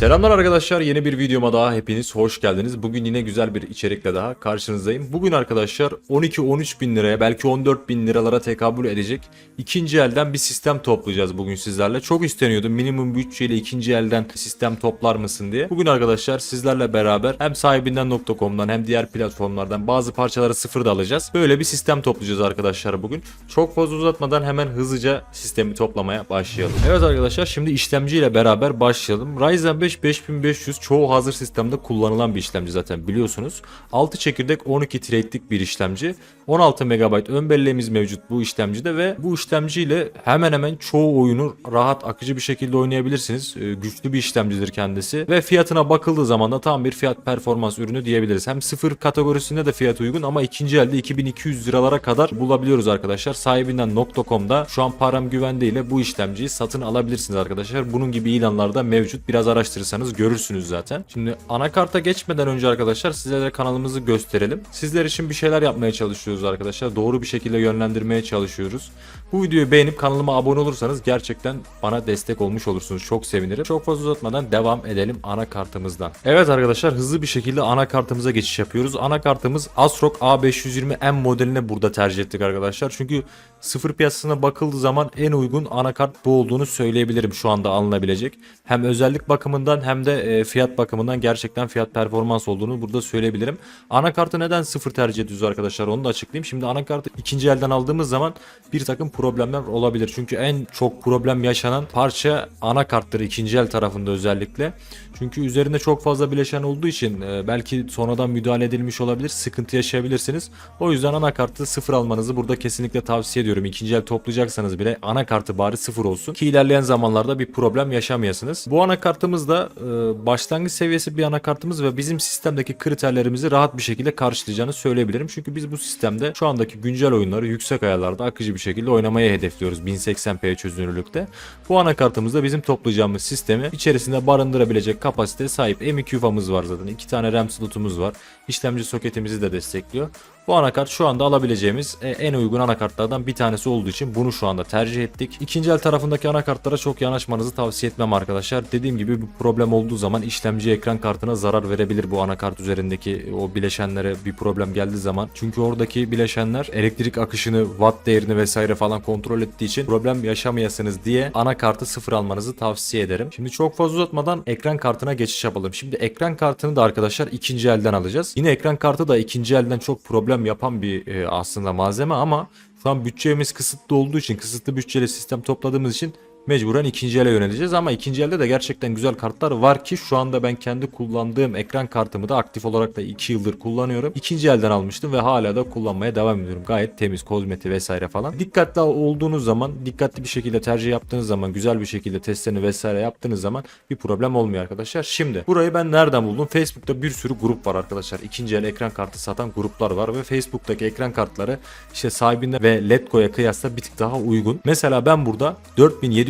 Selamlar arkadaşlar yeni bir videoma daha hepiniz hoş geldiniz. Bugün yine güzel bir içerikle daha karşınızdayım. Bugün arkadaşlar 12-13 bin liraya belki 14 bin liralara tekabül edecek ikinci elden bir sistem toplayacağız bugün sizlerle. Çok isteniyordu minimum bütçeyle ikinci elden sistem toplar mısın diye. Bugün arkadaşlar sizlerle beraber hem sahibinden.com'dan hem diğer platformlardan bazı parçaları sıfırda alacağız. Böyle bir sistem toplayacağız arkadaşlar bugün. Çok fazla uzatmadan hemen hızlıca sistemi toplamaya başlayalım. Evet arkadaşlar şimdi işlemciyle beraber başlayalım. Ryzen 5 5500 çoğu hazır sistemde kullanılan bir işlemci zaten biliyorsunuz. 6 çekirdek 12 trade'lik bir işlemci. 16 MB ön belleğimiz mevcut bu işlemcide ve bu işlemciyle hemen hemen çoğu oyunu rahat akıcı bir şekilde oynayabilirsiniz. Ee, güçlü bir işlemcidir kendisi ve fiyatına bakıldığı zaman da tam bir fiyat performans ürünü diyebiliriz. Hem sıfır kategorisinde de fiyat uygun ama ikinci elde 2200 liralara kadar bulabiliyoruz arkadaşlar. Sahibinden .com'da şu an param güvende ile bu işlemciyi satın alabilirsiniz arkadaşlar. Bunun gibi ilanlarda mevcut. Biraz araştırırsanız görürsünüz zaten. Şimdi anakarta geçmeden önce arkadaşlar sizlere kanalımızı gösterelim. Sizler için bir şeyler yapmaya çalışıyoruz arkadaşlar. Doğru bir şekilde yönlendirmeye çalışıyoruz. Bu videoyu beğenip kanalıma abone olursanız gerçekten bana destek olmuş olursunuz. Çok sevinirim. Çok fazla uzatmadan devam edelim anakartımızdan. Evet arkadaşlar hızlı bir şekilde anakartımıza geçiş yapıyoruz. Anakartımız ASRock A520M modeline burada tercih ettik arkadaşlar. Çünkü sıfır piyasasına bakıldığı zaman en uygun anakart bu olduğunu söyleyebilirim şu anda alınabilecek. Hem özellik bakımından hem de e, fiyat bakımından gerçekten fiyat performans olduğunu burada söyleyebilirim. Anakartı neden sıfır tercih ediyoruz arkadaşlar onu da açıklayayım. Şimdi anakartı ikinci elden aldığımız zaman bir takım problemler olabilir. Çünkü en çok problem yaşanan parça anakarttır ikinci el tarafında özellikle. Çünkü üzerinde çok fazla bileşen olduğu için e, belki sonradan müdahale edilmiş olabilir. Sıkıntı yaşayabilirsiniz. O yüzden anakartı sıfır almanızı burada kesinlikle tavsiye ediyorum. İkinci el toplayacaksanız bile anakartı bari sıfır olsun. Ki ilerleyen zamanlarda bir problem yaşamayasınız. Bu anakartımız da e, başlangıç seviyesi bir anakartımız ve bizim sistemdeki kriterlerimizi rahat bir şekilde karşılayacağını söyleyebilirim. Çünkü biz bu sistemde şu andaki güncel oyunları yüksek ayarlarda akıcı bir şekilde oynamaya hedefliyoruz 1080p çözünürlükte. Bu anakartımızda bizim toplayacağımız sistemi içerisinde barındırabilecek kapasiteye sahip. M2 UFA'mız var zaten. 2 tane RAM slotumuz var. İşlemci soketimizi de destekliyor. Bu anakart şu anda alabileceğimiz e, en uygun anakartlardan bir tanesi olduğu için bunu şu anda tercih ettik. İkinci el tarafındaki anakartlara çok yanaşmanızı tavsiye etmem arkadaşlar. Dediğim gibi bir problem olduğu zaman işlemci ekran kartına zarar verebilir bu anakart üzerindeki o bileşenlere bir problem geldiği zaman. Çünkü oradaki bileşenler elektrik akışını, watt değerini vesaire falan kontrol ettiği için problem yaşamayasınız diye anakartı sıfır almanızı tavsiye ederim. Şimdi çok fazla uzatmadan ekran kartına geçiş yapalım. Şimdi ekran kartını da arkadaşlar ikinci elden alacağız. Yine ekran kartı da ikinci elden çok problem yapan bir e, aslında malzeme ama şu an bütçemiz kısıtlı olduğu için kısıtlı bütçeli sistem topladığımız için mecburen ikinci ele yöneleceğiz ama ikinci elde de gerçekten güzel kartlar var ki şu anda ben kendi kullandığım ekran kartımı da aktif olarak da 2 yıldır kullanıyorum. İkinci elden almıştım ve hala da kullanmaya devam ediyorum. Gayet temiz kozmeti vesaire falan. Dikkatli olduğunuz zaman, dikkatli bir şekilde tercih yaptığınız zaman, güzel bir şekilde testlerini vesaire yaptığınız zaman bir problem olmuyor arkadaşlar. Şimdi burayı ben nereden buldum? Facebook'ta bir sürü grup var arkadaşlar. İkinci el ekran kartı satan gruplar var ve Facebook'taki ekran kartları işte sahibinden ve Letgo'ya kıyasla bir tık daha uygun. Mesela ben burada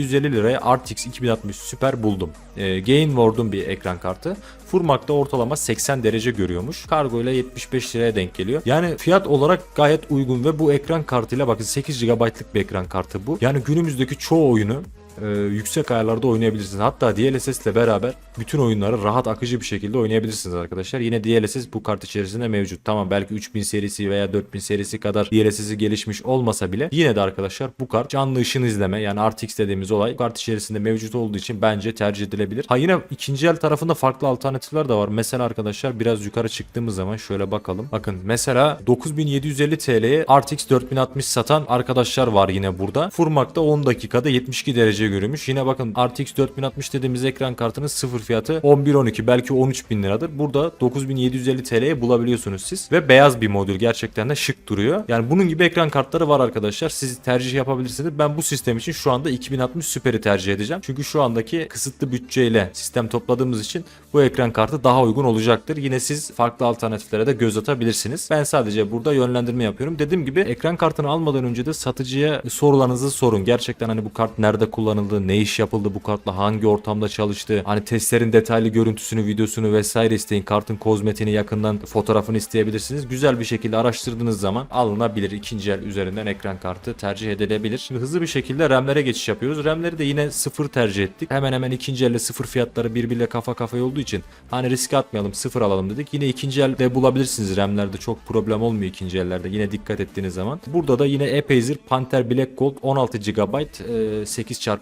4750 liraya RTX 2060 Super buldum. E, Gain Ward'un bir ekran kartı. Furmak'ta ortalama 80 derece görüyormuş. Kargo ile 75 liraya denk geliyor. Yani fiyat olarak gayet uygun ve bu ekran kartıyla bakın 8 GB'lık bir ekran kartı bu. Yani günümüzdeki çoğu oyunu e, yüksek ayarlarda oynayabilirsiniz. Hatta DLSS ile beraber bütün oyunları rahat akıcı bir şekilde oynayabilirsiniz arkadaşlar. Yine DLSS bu kart içerisinde mevcut. Tamam belki 3000 serisi veya 4000 serisi kadar DLSS'i gelişmiş olmasa bile yine de arkadaşlar bu kart canlı ışın izleme yani RTX dediğimiz olay bu kart içerisinde mevcut olduğu için bence tercih edilebilir. Ha yine ikinci el tarafında farklı alternatifler de var. Mesela arkadaşlar biraz yukarı çıktığımız zaman şöyle bakalım. Bakın mesela 9750 TL'ye RTX 4060 satan arkadaşlar var yine burada. Furmak'ta 10 dakikada 72 derece görülmüş. Yine bakın RTX 4060 dediğimiz ekran kartının sıfır fiyatı 11-12 belki 13 bin liradır. Burada 9750 TL'ye bulabiliyorsunuz siz. Ve beyaz bir modül gerçekten de şık duruyor. Yani bunun gibi ekran kartları var arkadaşlar. Siz tercih yapabilirsiniz. Ben bu sistem için şu anda 2060 Super'i tercih edeceğim. Çünkü şu andaki kısıtlı bütçeyle sistem topladığımız için bu ekran kartı daha uygun olacaktır. Yine siz farklı alternatiflere de göz atabilirsiniz. Ben sadece burada yönlendirme yapıyorum. Dediğim gibi ekran kartını almadan önce de satıcıya sorularınızı sorun. Gerçekten hani bu kart nerede kullanılır kullanıldı, ne iş yapıldı bu kartla, hangi ortamda çalıştı, hani testlerin detaylı görüntüsünü, videosunu vesaire isteyin. Kartın kozmetiğini yakından fotoğrafını isteyebilirsiniz. Güzel bir şekilde araştırdığınız zaman alınabilir. ikinci el üzerinden ekran kartı tercih edilebilir. Şimdi hızlı bir şekilde RAM'lere geçiş yapıyoruz. RAM'leri de yine sıfır tercih ettik. Hemen hemen ikinci elle sıfır fiyatları birbiriyle kafa kafaya olduğu için hani risk atmayalım sıfır alalım dedik. Yine ikinci elde bulabilirsiniz RAM'lerde çok problem olmuyor ikinci ellerde yine dikkat ettiğiniz zaman. Burada da yine Apacer Panther Black Gold 16 GB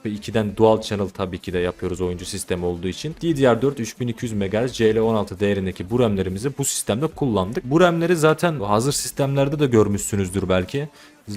e, 8x2'den dual channel tabii ki de yapıyoruz oyuncu sistemi olduğu için. DDR4 3200 MHz CL16 değerindeki bu RAM'lerimizi bu sistemde kullandık. Bu RAM'leri zaten hazır sistemlerde de görmüşsünüzdür belki.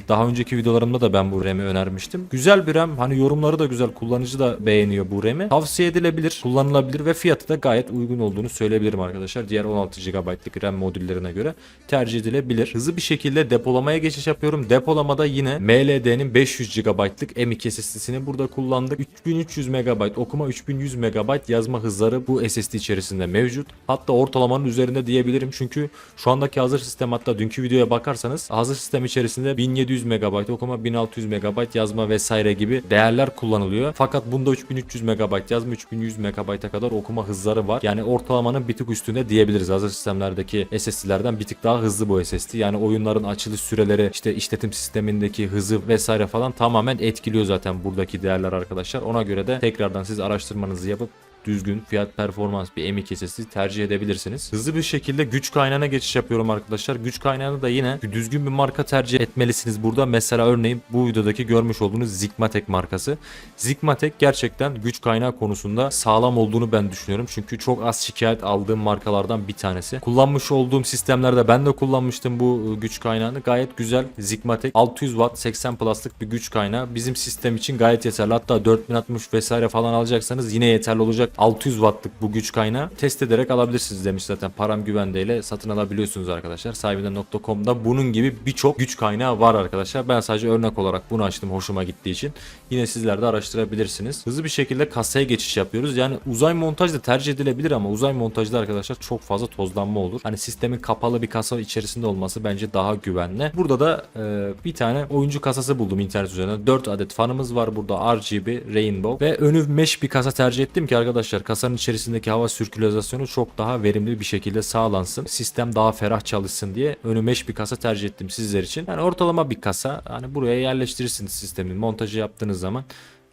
Daha önceki videolarımda da ben bu RAM'i önermiştim. Güzel bir RAM. Hani yorumları da güzel. Kullanıcı da beğeniyor bu RAM'i. Tavsiye edilebilir, kullanılabilir ve fiyatı da gayet uygun olduğunu söyleyebilirim arkadaşlar. Diğer 16 GB'lık RAM modüllerine göre tercih edilebilir. Hızlı bir şekilde depolamaya geçiş yapıyorum. Depolamada yine MLD'nin 500 GB'lık M.2 SSD'sini burada kullandık. 3300 MB okuma, 3100 MB yazma hızları bu SSD içerisinde mevcut. Hatta ortalamanın üzerinde diyebilirim. Çünkü şu andaki hazır sistem hatta dünkü videoya bakarsanız hazır sistem içerisinde 1700 MB okuma, 1600 MB yazma vesaire gibi değerler kullanılıyor. Fakat bunda 3300 MB yazma, 3100 MB'a kadar okuma hızları var. Yani ortalamanın bir tık üstünde diyebiliriz. Hazır sistemlerdeki SSD'lerden bir tık daha hızlı bu SSD. Yani oyunların açılış süreleri, işte işletim sistemindeki hızı vesaire falan tamamen etkiliyor zaten buradaki değerler arkadaşlar. Ona göre de tekrardan siz araştırmanızı yapıp düzgün fiyat performans bir M2 SSD tercih edebilirsiniz. Hızlı bir şekilde güç kaynağına geçiş yapıyorum arkadaşlar. Güç kaynağını da yine düzgün bir marka tercih etmelisiniz burada. Mesela örneğin bu videodaki görmüş olduğunuz Zigmatek markası. Zigmatek gerçekten güç kaynağı konusunda sağlam olduğunu ben düşünüyorum. Çünkü çok az şikayet aldığım markalardan bir tanesi. Kullanmış olduğum sistemlerde ben de kullanmıştım bu güç kaynağını. Gayet güzel. Zigmatek 600 Watt 80 Plus'lık bir güç kaynağı. Bizim sistem için gayet yeterli. Hatta 4060 vesaire falan alacaksanız yine yeterli olacak 600 wattlık bu güç kaynağı test ederek alabilirsiniz demiş zaten. Param güvendeyle satın alabiliyorsunuz arkadaşlar. Sahibinden.com'da bunun gibi birçok güç kaynağı var arkadaşlar. Ben sadece örnek olarak bunu açtım hoşuma gittiği için. Yine sizler de araştırabilirsiniz. Hızlı bir şekilde kasaya geçiş yapıyoruz. Yani uzay montaj da tercih edilebilir ama uzay montajda arkadaşlar çok fazla tozlanma olur. Hani sistemin kapalı bir kasa içerisinde olması bence daha güvenli. Burada da e, bir tane oyuncu kasası buldum internet üzerinden. 4 adet fanımız var burada RGB, Rainbow ve önü mesh bir kasa tercih ettim ki arkadaşlar arkadaşlar kasanın içerisindeki hava sirkülasyonu çok daha verimli bir şekilde sağlansın. Sistem daha ferah çalışsın diye önümeş bir kasa tercih ettim sizler için. Yani ortalama bir kasa hani buraya yerleştirirsiniz sistemin montajı yaptığınız zaman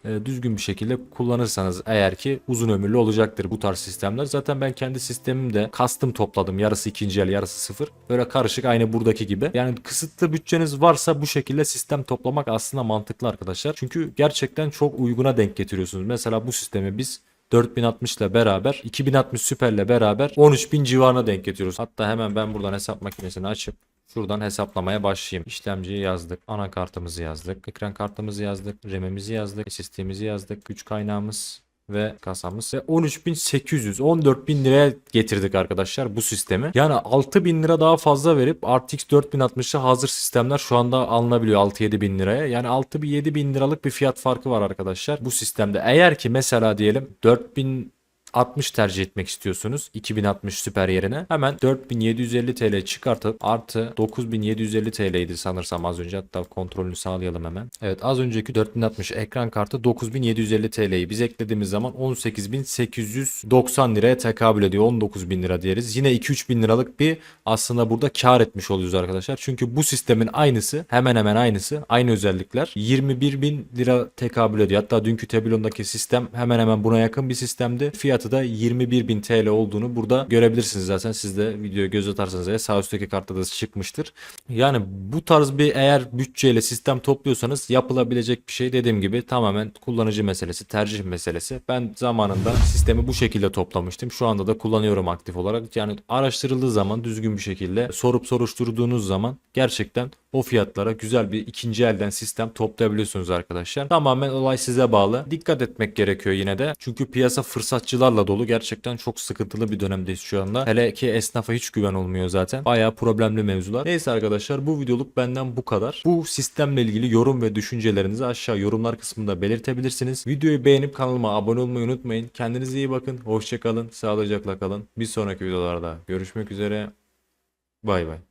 e, düzgün bir şekilde kullanırsanız eğer ki uzun ömürlü olacaktır bu tarz sistemler. Zaten ben kendi sistemimde custom topladım. Yarısı ikinci el yarısı sıfır. Böyle karışık aynı buradaki gibi. Yani kısıtlı bütçeniz varsa bu şekilde sistem toplamak aslında mantıklı arkadaşlar. Çünkü gerçekten çok uyguna denk getiriyorsunuz. Mesela bu sistemi biz 4060 ile beraber 2060 Super ile beraber 13000 civarına denk getiriyoruz. Hatta hemen ben buradan hesap makinesini açıp Şuradan hesaplamaya başlayayım. İşlemciyi yazdık. Anakartımızı yazdık. Ekran kartımızı yazdık. RAM'imizi yazdık. SSD'mizi yazdık. Güç kaynağımız ve kasamız ve 13.800 14.000 liraya getirdik arkadaşlar bu sistemi. Yani 6.000 lira daha fazla verip RTX 4060'ı hazır sistemler şu anda alınabiliyor 6-7 bin liraya. Yani 6-7 bin liralık bir fiyat farkı var arkadaşlar bu sistemde. Eğer ki mesela diyelim 4000 60 tercih etmek istiyorsunuz 2060 süper yerine hemen 4750 TL çıkartıp artı 9750 TL'ydi sanırsam az önce hatta kontrolünü sağlayalım hemen. Evet az önceki 4060 ekran kartı 9750 TL'yi biz eklediğimiz zaman 18890 liraya tekabül ediyor 19000 lira deriz. Yine 2-3 bin liralık bir aslında burada kar etmiş oluyoruz arkadaşlar. Çünkü bu sistemin aynısı hemen hemen aynısı aynı özellikler 21 bin lira tekabül ediyor. Hatta dünkü Tableau'daki sistem hemen hemen buna yakın bir sistemdi. Fiyat fiyatı da 21.000 TL olduğunu burada görebilirsiniz zaten. Siz de videoya göz atarsanız eğer sağ üstteki kartta da çıkmıştır. Yani bu tarz bir eğer bütçeyle sistem topluyorsanız yapılabilecek bir şey dediğim gibi tamamen kullanıcı meselesi, tercih meselesi. Ben zamanında sistemi bu şekilde toplamıştım. Şu anda da kullanıyorum aktif olarak. Yani araştırıldığı zaman düzgün bir şekilde sorup soruşturduğunuz zaman gerçekten o fiyatlara güzel bir ikinci elden sistem toplayabiliyorsunuz arkadaşlar. Tamamen olay size bağlı. Dikkat etmek gerekiyor yine de. Çünkü piyasa fırsatçılarla dolu. Gerçekten çok sıkıntılı bir dönemdeyiz şu anda. Hele ki esnafa hiç güven olmuyor zaten. Bayağı problemli mevzular. Neyse arkadaşlar bu videoluk benden bu kadar. Bu sistemle ilgili yorum ve düşüncelerinizi aşağı yorumlar kısmında belirtebilirsiniz. Videoyu beğenip kanalıma abone olmayı unutmayın. Kendinize iyi bakın. Hoşçakalın. Sağlıcakla kalın. Bir sonraki videolarda görüşmek üzere. Bay bay.